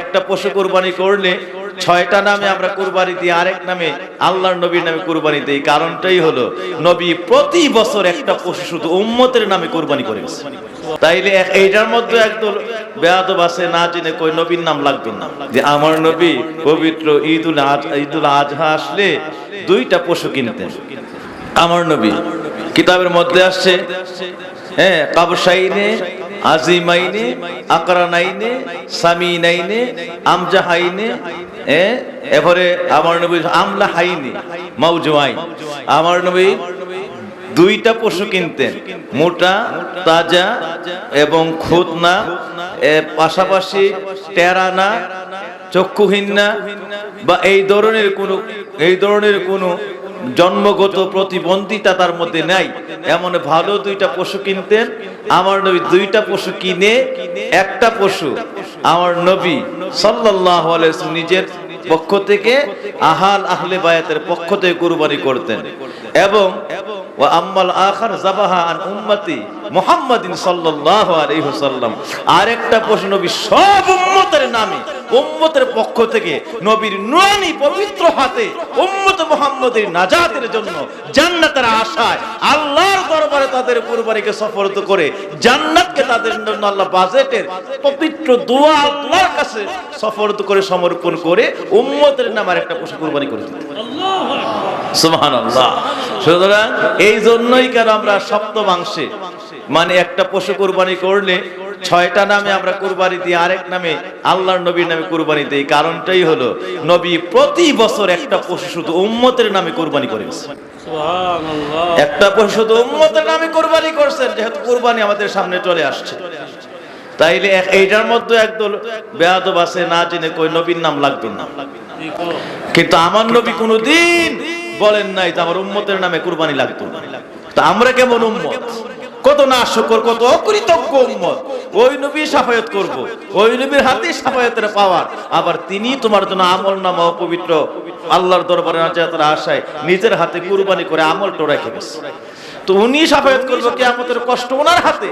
একটা পশু কোরবানি করলে ছয়টা নামে আমরা কোরবানি দিই, আরেক নামে আল্লাহর নবীর নামে কোরবানি দিই। কারণটাই হলো, নবী প্রতি বছর একটা পশু শুধু উম্মতের নামে কোরবানি করে গেছে। তাইলে এইটার মধ্যে একদল বেয়াদব আছে, না জেনে কই নবীর নাম লাগবে না। যে আমার নবী পবিত্র ঈদুল আজ ঈদুল আজহা আসলে দুইটা পশু কিনতেন। আমার নবী কিতাবের মধ্যে আসছে হ্যাঁ কাবসাইনে আজিমাইনে, আকরানাইনে, সামিনাইনে, আমজাহাইনে হ্যাঁ এরপরে আমার নবী আমলা হাইনে মাউজুয়াইন। আমার নবী দুইটা পশু কিনতেন, মোটা, তাজা এবং খুদনা পাশাপাশি টেরানা চক্ষুহীন না বা এই ধরনের কোনো, এই ধরনের কোনো জন্মগত প্রতিবন্ধিতা তার মধ্যে নাই। এমন ভালো দুইটা পশু কিনতেন, আমার নবী দুইটা পশু কিনে, একটা পশু আমার নবী ওয়াসাল্লাম নিজের পক্ষ থেকে আহাল আহলে বায়াতের পক্ষ থেকে কুরবানি করতেন। এবং আম্মাল আখার জাবাহা আন উম্মতি মুহাম্মাদিন সাল্লাল্লাহু আলাইহি ওয়াসাল্লাম। আরেকটা পশু নবী সব উম্মতের নামে উম্মতের পক্ষ থেকে নবীর নুরানি পবিত্র হাতে উম্মত মুহাম্মদের নাজাতের জন্য জান্নাতের আশায় আল্লাহর দরবারে তাদের কুরবানিকে সফরত করে জান্নাতকে তাদের জন্য আল্লাহ বাজেটের পবিত্র দোয়া আল্লাহর কাছে সফরত করে সমর্পণ করে উম্মতের নামে আরেকটা পশু কুরবানি করে দিতেন। সুবহানাল্লাহ। সুতরাং এই জন্যই কেন আমরা সপ্তমাংশে মানে একটা পশু কুরবানি করলে ছয়টা নামে আমরা কুরবানি দিই আরেক নামে আল্লাহর নবীর নামে কুরবানি দিই। কারণটাই হলো নবী প্রতি বছর একটা পশু শুধু উম্মতের নামে কুরবানি করে একটা পশু শুধু উম্মতের নামে কুরবানি করছেন যেহেতু কুরবানি আমাদের সামনে চলে আসছে। তাইলে এইটার মধ্যে একদল বেয়াদব আছে না জেনে কই নবীর নাম লাগবে না। কিন্তু আমার নবী কোনোদিন বলেন নাই যে আমার উম্মতের নামে কুরবানি লাগতো তা আমরা কেমন উম্মত? কত না শুকর কত অকৃতজ্ঞ উম্মত। ওই নবী সাফায়াত করব, ওই নবীর হাতে সাফায়াতের পাওয়ার। আবার তিনি তোমার জন্য আমল নামা পবিত্র আল্লাহর দরবারে নাজাতের আশায় নিজের হাতে কুরবানি করে আমলটা রেখে গেছে। তো উনি সাফায়াত করব কেয়ামতের কষ্ট ওনার হাতে,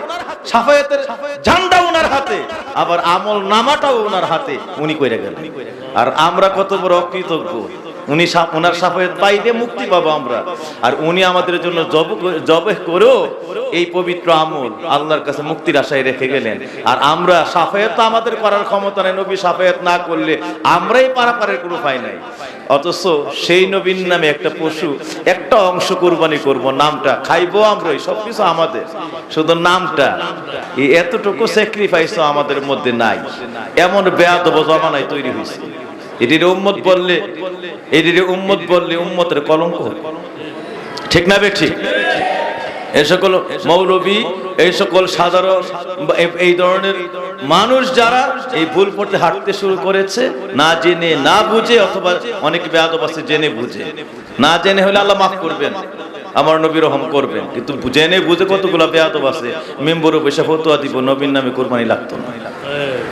সাফায়াতের ঝান্ডা ওনার হাতে, আবার আমল নামাটাও ওনার হাতে, উনি কইরা গেলেন। আর আমরা কত বড় অকৃতজ্ঞ। উনি ওনার সাফায়াত পাইলে মুক্তি পাবো আমরা। আর উনি আমাদের জন্য জব জবে করেও এই পবিত্র আমল আল্লাহর কাছে মুক্তির আশায় রেখে গেলেন। আর আমরা সাফায়াত তো আমাদের করার ক্ষমতা নেই, নবী সাফায়াত না করলে আমরাই পারাপারের কোনো উপায় নাই। অথচ সেই নবীন নামে একটা পশু, একটা অংশ কোরবানি করব, নামটা খাইবো আমরাই, সবকিছু আমাদের। শুধু নামটা, এই এতটুকু স্যাক্রিফাইস আমাদের মধ্যে নাই। এমন বেয়াদব জমানায় তৈরি হয়েছে। এটির উম্মত বললে, এটির উম্মত বললে উম্মতের কলঙ্ক ঠিক না বে ঠিক? এই সকল মৌলবী, এই সকল সাধারণ এই ধরনের মানুষ যারা এই ভুল পথে হাঁটতে শুরু করেছে, না জেনে, না বুঝে, অথবা অনেক বেয়াদব জেনে বুঝে। না জেনে হলে আল্লাহ মাফ করবেন, আমার নবী রহম করবেন। কিন্তু জেনে বুঝে কতগুলো বেয়াদব আছে মেম্বরও বসে ফতুয়া দিব, নবীর নামে কোরবানি লাগতো না।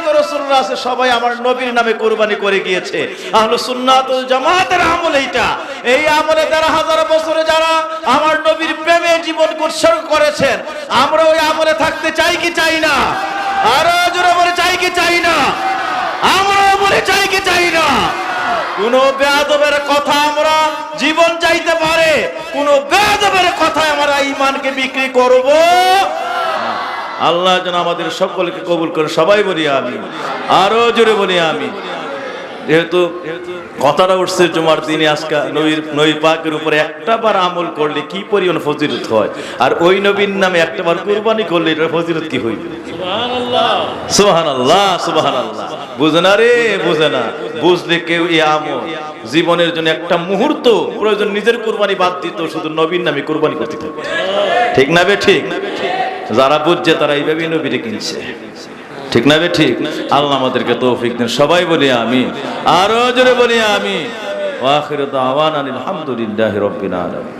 আশিক রাসূলুল্লাহ আছে, সবাই আমার নবীর নামে কুরবানি করে গিয়েছে। আহলে সুন্নাতুল জামাতের আমল এইটা। এই আমলে দেড় হাজার বছরে যারা আমার নবীর প্রেমে জীবন উৎসর্গ করেছেন, আমরা ওই আমলে থাকতে চাই কি চাই না? আরও জোরে বলে চাই কি চাই না? আমরা বলে চাই কি চাই না? কোন বেয়াদবের কথা আমরা জীবন চাইতে পারে, কোন বেয়াদবের কথায় আমরা ইমানকে বিক্রি করব। আল্লাহ যেন আমাদের সকলকে কবুল করে সবাই বলি আমি আরও জোরে বলি আমি যেহেতু কথাটা উঠছে জুমার দিনে আজকে নবীর নবী পাকের উপরে একটা বার আমল করলে কি পরিমাণ ফজিলত হয়? আর ওই নবীর নামে একটা বার কুরবানি করলে এটা ফজিলত কি হইবে? সুবাহান আল্লাহ সুবাহান আল্লাহ বুঝে না রে বুঝে না। বুঝলে কেউ এই আমল। জীবনের জন্য একটা মুহূর্ত প্রয়োজন নিজের কুরবানি বাদ দিত শুধু নবীর নামে কুরবানি করতে থাকবে ঠিক না বে ঠিক? যারা বুঝছে তারা এইভাবেই নবীরে কিনছে। ঠিক না ঠিক? আল্লাহ আমাদেরকে তৌফিক দিন। সবাই বলি আমি আরও জোরে বলি আমি ওয়াখির দাওয়ান আলহামদুলিল্লাহি রাব্বিল আলামিন।